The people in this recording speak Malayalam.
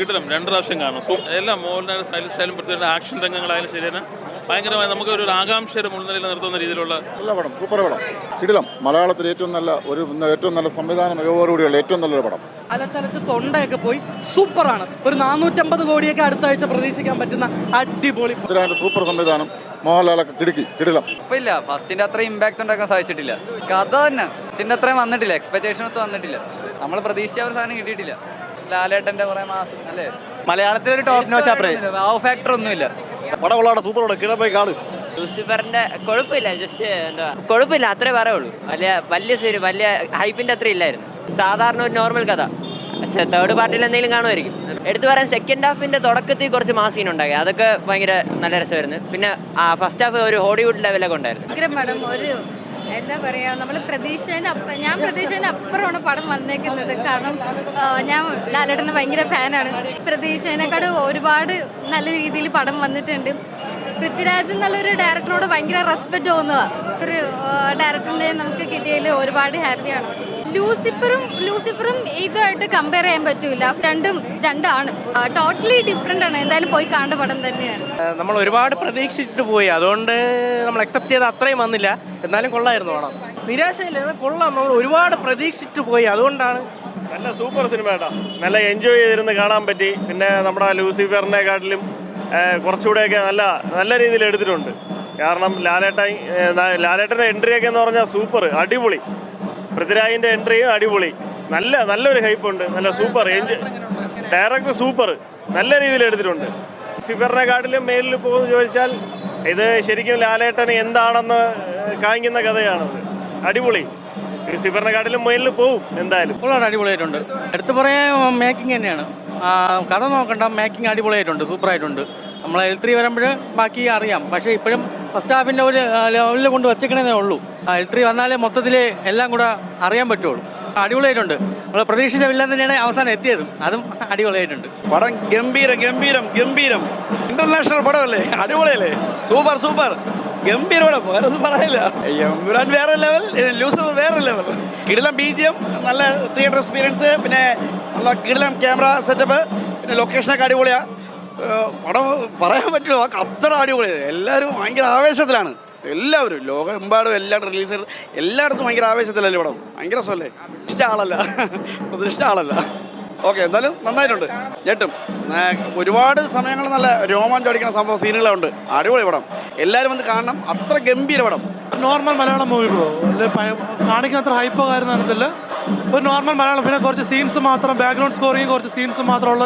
കിട്ടണം. രണ്ട് പ്രാവശ്യം കാണും. സോ എല്ലാം മോഹൻലാൽ സ്റ്റൈൽ സ്റ്റൈലും പ്രത്യേക ആക്ഷൻ രംഗങ്ങളായാലും ശരി തന്നെ. ഭയങ്കരമായി നമുക്ക് ഒരു ആകാംക്ഷയുടെ മുൻനിരയിൽ നിർത്തുന്ന രീതിയിലുള്ള നല്ല പടം. സൂപ്പർ പടം. കിടിലം. മലയാളത്തിൽ ഏറ്റവും നല്ല ഒരു ഏറ്റവും നല്ല സംവിധാന മികവോടുകൂടിയുള്ള ഏറ്റവും നല്ലൊരു പടം. അലച്ചലച്ച് തൊണ്ടയൊക്കെ പോയി. സൂപ്പറാണ് ഒരു നാനൂറ്റമ്പത് കോടിയൊക്കെ അടുത്ത ആഴ്ച പ്രതീക്ഷിക്കാൻ പറ്റുന്ന അടിപൊളി സൂപ്പർ സംവിധാനം മോഹൻലാലൊക്കെ കിടുക്കി. കിടിലം. ഇല്ല. ഫസ്റ്റിന്റെ അത്ര ഇമ്പാക്ട് ഉണ്ടാക്കാൻ സാധിച്ചിട്ടില്ല. കഥ തന്നെ. ഫസ്റ്റിന്റെ അത്രയും വന്നിട്ടില്ല. എക്സ്പെക്ടേഷൻ ഒന്നും വന്നിട്ടില്ല. നമ്മൾ പ്രതീക്ഷിച്ച ഒരു സാധനം കിട്ടിയിട്ടില്ല. ലാലേട്ടന്റെ കുറെ മാസം അല്ലേ? മലയാളത്തിൽ ഒരു ടോപ്പ് നോച്ച് അപ്രേ വാവ് ഫാക്ടർ ഒന്നുമില്ല. പടം ഉള്ളതാണ് സൂപ്പർ പടം. കിട പോയി കാണും. ലൂസിഫറിന്റെ കൊഴുപ്പില്ല ജസ്റ്റ് എന്താ കൊഴുപ്പില്ല അത്രേ പറയുള്ളൂ. വലിയ വലിയ സീരി വലിയ ഹൈപ്പിന്റെ അത്ര ഇല്ലായിരുന്നു. സാധാരണ ഒരു നോർമൽ കഥ. പക്ഷെ തേർഡ് പാർട്ടിയിൽ എന്തെങ്കിലും കാണുമായിരിക്കും. എടുത്തു പറയാൻ സെക്കൻഡ് ഹാഫിന്റെ തുടക്കത്തിൽ കുറച്ച് മാസീൻ സീൻ ഉണ്ടായി. അതൊക്കെ ഭയങ്കര നല്ല രസമായിരുന്നു. പിന്നെ ഫസ്റ്റ് ഹാഫ് ഒരു ഹോളിവുഡ് ലെവലൊക്കെ ഉണ്ടായിരുന്നു. ഒരു എന്താ പറയാ നമ്മൾ പ്രതീക്ഷേന ഞാൻ പ്രതീക്ഷേന അപ്പുറമാണ് പടം വന്നേക്കുന്നത്. കാരണം ഞാൻ ലാലേട്ടന് ഭയങ്കര ഫാനാണ്. പ്രതീക്ഷേനെക്കാട് ഒരുപാട് നല്ല രീതിയിൽ പടം വന്നിട്ടുണ്ട്. പൃഥ്വിരാജ് എന്നുള്ളൊരു ഡയറക്ടറോട് ഭയങ്കര റെസ്പെക്റ്റ് തോന്നുക ഒരു ഡയറക്ടറിനെ നമുക്ക് കിട്ടിയതിൽ ഒരുപാട് ഹാപ്പിയാണ് ലൂസിഫറും ലൂസിഫറും ഇതുമായിട്ട് കമ്പയർ ചെയ്യാൻ പറ്റൂല. രണ്ടും രണ്ടാണ്. ടോട്ടലി ഡിഫറെന്റ് ആണ്. എന്തായാലും പോയി കാണേണ്ട പടം തന്നെയാണ്. നമ്മൾ ഒരുപാട് പ്രതീക്ഷിച്ചിട്ട് പോയി. അതുകൊണ്ട് നമ്മൾ അക്സെപ്റ്റ് ചെയ്ത് അത്രയും വന്നില്ല. എന്നാലും കൊള്ളായിരുന്നു പടം. നിരാശയില്ല. കൊള്ളാം. നമ്മൾ ഒരുപാട് പ്രതീക്ഷിച്ചിട്ട് പോയി. അതുകൊണ്ടാണ് നല്ല സൂപ്പർ സിനിമ കേട്ടോ. നല്ല എൻജോയ് ചെയ്തിരുന്ന് കാണാൻ പറ്റി. പിന്നെ നമ്മുടെ ലൂസിഫറിനെ കാട്ടിലും കുറച്ചുകൂടെയൊക്കെ നല്ല നല്ല രീതിയിൽ എടുത്തിട്ടുണ്ട്. കാരണം ലാലേട്ടൻ ലാലേട്ടന്റെ എൻട്രിയൊക്കെ എന്ന് പറഞ്ഞാൽ സൂപ്പർ. അടിപൊളി. പൃഥ്വിരാജിന്റെ എൻട്രിയും അടിപൊളി. നല്ല നല്ലൊരു ഹൈപ്പ് ഉണ്ട്. നല്ല സൂപ്പർ റേഞ്ച് ഡയറക്ടർ സൂപ്പർ നല്ല രീതിയിൽ എടുത്തിട്ടുണ്ട്. സിഫറിനെ കാട്ടിലും മേലിൽ പോകുമെന്ന് ചോദിച്ചാൽ ഇത് ശരിക്കും ലാലേട്ടൻ എന്താണെന്ന് കാണിക്കുന്ന കഥയാണത് അടിപൊളി. സിഫറിനെ കാട്ടിലും മേലിൽ പോവും എന്തായാലും. അടിപൊളിയായിട്ടുണ്ട്. എടുത്തു പറയാൻ മേക്കിംഗ് തന്നെയാണ്. കഥ നോക്കണ്ട മേക്കിംഗ് അടിപൊളിയായിട്ടുണ്ട് സൂപ്പറായിട്ടുണ്ട് നമ്മൾ എൽ ത്രീ വരുമ്പോൾ ബാക്കി അറിയാം. പക്ഷേ ഇപ്പോഴും ഫസ്റ്റ് ഒരു ലെവലിൽ കൊണ്ട് വച്ചേക്കണേ ഉള്ളൂ. എൽ ത്രീ വന്നാലേ മൊത്തത്തിൽ എല്ലാം കൂടെ അറിയാൻ പറ്റുള്ളൂ. അടിപൊളിയായിട്ടുണ്ട്. നമ്മൾ പ്രതീക്ഷിച്ച വില്ലൻ തന്നെയാണ് അവസാനം എത്തിയതും. അതും അടിപൊളിയായിട്ടുണ്ട്. പടം ഗംഭീരം ഗംഭീരം ഗംഭീരം. ഇന്റർനാഷണൽ പടമല്ലേ? അടിപൊളിയല്ലേ? സൂപ്പർ സൂപ്പർ ഗംഭീര പടം. വേറെ ഒന്നും പറയില്ല. എമ്പുരാൻ വേറെ ലെവൽ ലൂസർ വേറെ ലെവൽ കിടിലം ബി ജി എം നല്ല തിയേറ്റർ എക്സ്പീരിയൻസ് പിന്നെ നല്ല കിടിലം ക്യാമറ സെറ്റപ്പ് പിന്നെ ലൊക്കേഷനൊക്കെ അടിപൊളിയാ. ഏഹ് പടം പറയാൻ പറ്റില്ല. അത്ര അടിപൊളിയാണ് എല്ലാവരും ഭയങ്കര ആവേശത്തിലാണ്. എല്ലാവരും ലോകമെമ്പാടും എല്ലാവരും റിലീസ് എല്ലായിടത്തും ഭയങ്കര ആവേശത്തിലല്ലേ പടം? ഭയങ്കര സ്വല്ലേ ഇഷ്ട ആളല്ല. പ്രതീക്ഷിച്ച ആളല്ല. ഓക്കെ എന്തായാലും നന്നായിട്ടുണ്ട്. ഞെട്ടും. ഒരുപാട് സമയങ്ങൾ നല്ല രോമാഞ്ചം അടിക്കുന്ന സംഭവം സീനുകളുണ്ട്. അടിപൊളി പടം. എല്ലാവരും വന്ന് കാണണം. അത്ര ഗംഭീര പടം. നോർമൽ മലയാളം മൂവി ബ്രോ കാണിക്കുന്ന അത്ര ഹൈപ്പോ കാര്യം നടന്നില്ല ഒരു നോർമൽ മലയാളം പിന്നെ കുറച്ച് സീൻസ് മാത്രം ബാക്ക്ഗ്രൗണ്ട് സ്കോറിങ് കുറച്ച് സീൻസ് മാത്രമുള്ള